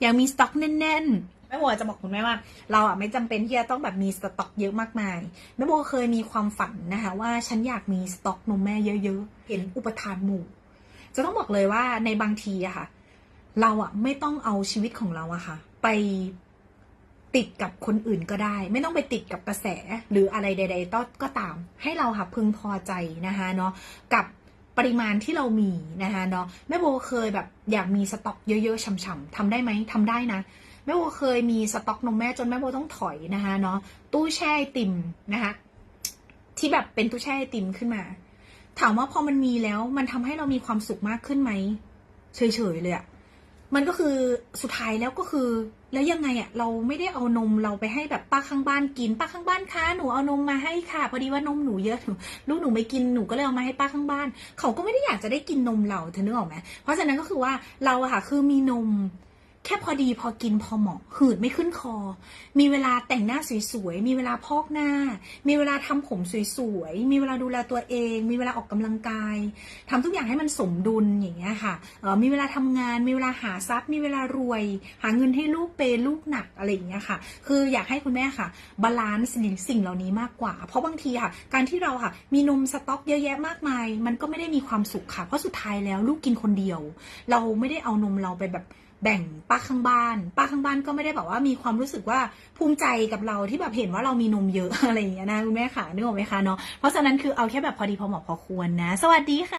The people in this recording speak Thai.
อยากมีสต็อกแน่นๆแม่โบจะบอกคุณแม่ว่า เราอะไม่จำเป็นที่จะต้องแบบมีสต็อกเยอะมากมายแม่โบเคยมีความฝันนะคะว่าฉันอยากมีสต็อกนมแม่เยอะๆ เห็นอุปทานหมู่ จะต้องบอกเลยว่าในบางทีอะค่ะ เราอะไม่ต้องเอาชีวิตของเราอะค่ะ ไปติดกับคนอื่นก็ได้ ไม่ต้องไปติดกับกระแสหรืออะไรใด ๆ ก็ก็ตาม ให้เราค่ะพึงพอใจนะคะเนาะกับ ปริมาณที่เรามีนะคะเนาะแม่โบเคยแบบอยากมีสต็อกเยอะๆช่ำๆทำได้ไหมทำได้นะแม่โบเคยมีสต็อกนมแม่จนแม่โบต้องถอยนะคะเนาะตู้แช่ไอติมนะคะที่แบบเป็นตู้แช่ไอติมขึ้นมา ถามว่าพอมันมีแล้วมันทำให้เรามีความสุขมากขึ้นไหมเฉยๆเลยอะ มันก็คือสุดท้ายแล้วก็คือ แล้วยังไงอะเราไม่ได้เอานมเราไปให้แบบป้าข้างบ้านกินป้าข้างบ้านคะหนูเอานมมาให้ค่ะพอดีว่านมหนูเยอะหนูลูกหนูไม่กินหนูก็เลยเอามาให้ป้าข้างบ้าน เขาก็ไม่ได้อยากจะได้กินนมเราเธอนึกออกไหมเพราะฉะนั้นก็คือว่าเราอะค่ะคือมีนม แค่พอดีพอกินพอเหมาะหืดไม่ขึ้นคอ มีเวลาแต่งหน้าสวยๆ มีเวลาพอกหน้า มีเวลาทำผมสวยๆ มีเวลาดูแลตัวเอง มีเวลาออกกำลังกายทำทุกอย่างให้มันสมดุลอย่างเงี้ยค่ะออมีเวลาทำงาน มีเวลาหาทรัพย์ มีเวลารวย หาเงินให้ลูกเปย์ลูกหนักอะไรอย่างเงี้ยค่ะ คืออยากให้คุณแม่ค่ะบาลานซ์สิ่งเหล่านี้มากกว่า เพราะบางทีค่ะ การที่เราค่ะ มีนมสต็อกเยอะแยะมากมาย มันก็ไม่ได้มีความสุขค่ะ เพราะสุดท้ายแล้วลูกกินคนเดียว เราไม่ได้เอานมเราไปแบบแบ่งป้าข้างบ้าน ป้าข้างบ้านก็ไม่ได้แบบว่ามีความรู้สึกว่าภูมิใจกับเราที่แบบเห็นว่าเรามีนมเยอะอะไรอย่างเงี้ยนะคุณแม่ค่ะนึกออกไหมคะเนาะเพราะฉะนั้นคือเอาแค่แบบพอดีพอเหมาะพอควรนะ สวัสดีค่ะ